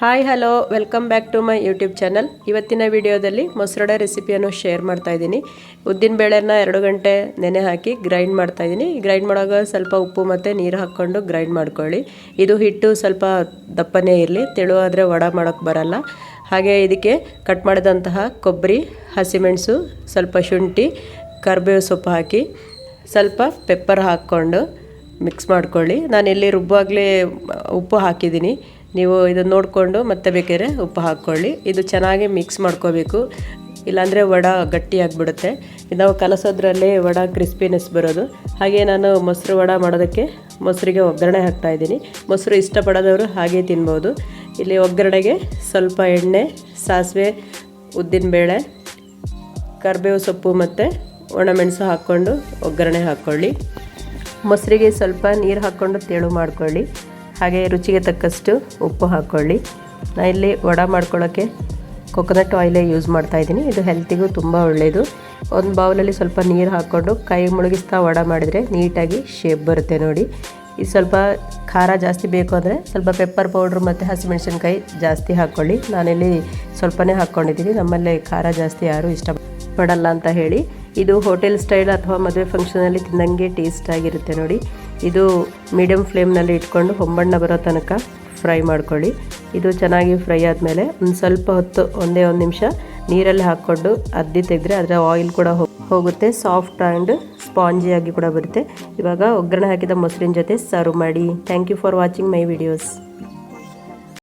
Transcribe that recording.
Hi hello welcome back to my YouTube channel ಇವತ್ತಿನ ವಿಡಿಯೋದಲ್ಲಿ ಮೊಸರಡೆ ರೆಸಿಪಿಯನ್ನು share ಮಾಡ್ತಾ ಉದ್ದಿನ ಬೇಳೆನ ಎರಡು ಗಂಟೆ ನೆನೆ ಹಾಕಿ ಗ್ರೈಂಡ್ ಮಾಡ್ತಾ ಇದ್ದೀನಿ. ಗ್ರೈಂಡ್ ಮಾಡುವಾಗ ಸ್ವಲ್ಪ ಉಪ್ಪು ಮತ್ತು ನೀರು ಹಾಕ್ಕೊಂಡು ಗ್ರೈಂಡ್ ಮಾಡ್ಕೊಳ್ಳಿ. ಇದು ಹಿಟ್ಟು ಸ್ವಲ್ಪ ದಪ್ಪನೇ ಇರಲಿ. ತೆಳುವಾದರೆ ವಡ ಮಾಡೋಕ್ಕೆ ಬರಲ್ಲ. ಹಾಗೆ ಇದಕ್ಕೆ ಕಟ್ ಮಾಡಿದಂತಹ ಕೊಬ್ಬರಿ, ಹಸಿಮೆಣಸು, ಸ್ವಲ್ಪ ಶುಂಠಿ, ಕರಿಬೇವು ಸೊಪ್ಪು ಹಾಕಿ ಸ್ವಲ್ಪ ಪೆಪ್ಪರ್ ಹಾಕ್ಕೊಂಡು ಮಿಕ್ಸ್ ಮಾಡ್ಕೊಳ್ಳಿ. ನಾನಿಲ್ಲಿ ರುಬ್ಬಾಗಲೇ ಉಪ್ಪು ಹಾಕಿದ್ದೀನಿ. ನೀವು ಇದನ್ನು ನೋಡಿಕೊಂಡು ಮತ್ತೆ ಬೇಕಾದ್ರೆ ಉಪ್ಪು ಹಾಕ್ಕೊಳ್ಳಿ. ಇದು ಚೆನ್ನಾಗಿ ಮಿಕ್ಸ್ ಮಾಡ್ಕೋಬೇಕು. ಇಲ್ಲಾಂದರೆ ವಡ ಗಟ್ಟಿಯಾಗಿಬಿಡುತ್ತೆ ನಾವು ಕಲಸೋದ್ರಲ್ಲೇ ವಡ ಕ್ರಿಸ್ಪಿನೆಸ್ ಬರೋದು. ಹಾಗೆ ನಾನು ಮೊಸರು ವಡ ಮಾಡೋದಕ್ಕೆ ಮೊಸರಿಗೆ ಒಗ್ಗರಣೆ ಹಾಕ್ತಾಯಿದ್ದೀನಿ ಮೊಸರು ಇಷ್ಟಪಡೋದವರು ಹಾಗೆ ತಿನ್ಬೋದು. ಇಲ್ಲಿ ಒಗ್ಗರಣೆಗೆ ಸ್ವಲ್ಪ ಎಣ್ಣೆ, ಸಾಸಿವೆ ಉದ್ದಿನಬೇಳೆ ಕರಿಬೇವು ಸೊಪ್ಪು ಮತ್ತು ಒಣಮೆಣಸು ಹಾಕ್ಕೊಂಡು ಒಗ್ಗರಣೆ ಹಾಕ್ಕೊಳ್ಳಿ. ಮೊಸರಿಗೆ ಸ್ವಲ್ಪ ನೀರು ಹಾಕ್ಕೊಂಡು ತೆಳು ಮಾಡ್ಕೊಳ್ಳಿ. ಹಾಗೆ ರುಚಿಗೆ ತಕ್ಕಷ್ಟು ಉಪ್ಪು ಹಾಕ್ಕೊಳ್ಳಿ. ನಾನು ಇಲ್ಲಿ ವಡ ಮಾಡ್ಕೊಳ್ಳೋಕ್ಕೆ ಕೊಕೊನಟ್ ಆಯಿಲೇ ಯೂಸ್ ಮಾಡ್ತಾ ಇದ್ದೀನಿ. ಇದು ಹೆಲ್ತಿಗೂ ತುಂಬ ಒಳ್ಳೆಯದು ಒಂದು ಬೌಲಲ್ಲಿ ಸ್ವಲ್ಪ ನೀರು ಹಾಕ್ಕೊಂಡು ಕೈ ಮುಳುಗಿಸ್ತಾ ವಡ ಮಾಡಿದರೆ ನೀಟಾಗಿ ಶೇಪ್ ಬರುತ್ತೆ ನೋಡಿ. ಇದು ಸ್ವಲ್ಪ ಖಾರ ಜಾಸ್ತಿ ಬೇಕು ಅಂದರೆ ಸ್ವಲ್ಪ ಪೆಪ್ಪರ್ ಪೌಡ್ರ್ ಮತ್ತು ಹಸಿಮೆಣಸಿನ್ಕಾಯಿ ಜಾಸ್ತಿ ಹಾಕ್ಕೊಳ್ಳಿ. ನಾನಿಲ್ಲಿ ಸ್ವಲ್ಪನೇ ಹಾಕ್ಕೊಂಡಿದ್ದೀನಿ. ನಮ್ಮಲ್ಲಿ ಖಾರ ಜಾಸ್ತಿ ಯಾರೂ ಇಷ್ಟಪಡಲ್ಲ ಅಂತ ಹೇಳಿ. ಇದು ಹೋಟೆಲ್ ಸ್ಟೈಲ್ ಅಥವಾ ಮದುವೆ ಫಂಕ್ಷನಲ್ಲಿ ತಿನ್ನಂಗೆ ಟೇಸ್ಟ್ ಆಗಿರುತ್ತೆ ನೋಡಿ. ಇದು ಮೀಡಿಯಮ್ ಫ್ಲೇಮ್ನಲ್ಲಿ ಇಟ್ಕೊಂಡು ಹೊಂಬಣ್ಣ ಬರೋ ತನಕ ಫ್ರೈ ಮಾಡ್ಕೊಳ್ಳಿ. ಇದು ಚೆನ್ನಾಗಿ ಫ್ರೈ ಆದಮೇಲೆ ಒಂದು ಸ್ವಲ್ಪ ಹೊತ್ತು, ಒಂದೇ ಒಂದು ನಿಮಿಷ ನೀರಲ್ಲಿ ಹಾಕ್ಕೊಂಡು ಅದ್ದಿ ತೆಗೆದ್ರೆ ಅದರ ಆಯಿಲ್ ಕೂಡ ಹೋಗುತ್ತೆ. ಸಾಫ್ಟ್ ಆ್ಯಂಡ್ ಸ್ಪಾಂಜಿಯಾಗಿ ಕೂಡ ಬರುತ್ತೆ. ಇವಾಗ ಒಗ್ಗರಣೆ ಹಾಕಿದ ಮೊಸರಿನ ಜೊತೆ ಸರ್ವ್ ಮಾಡಿ. Thank you for watching my videos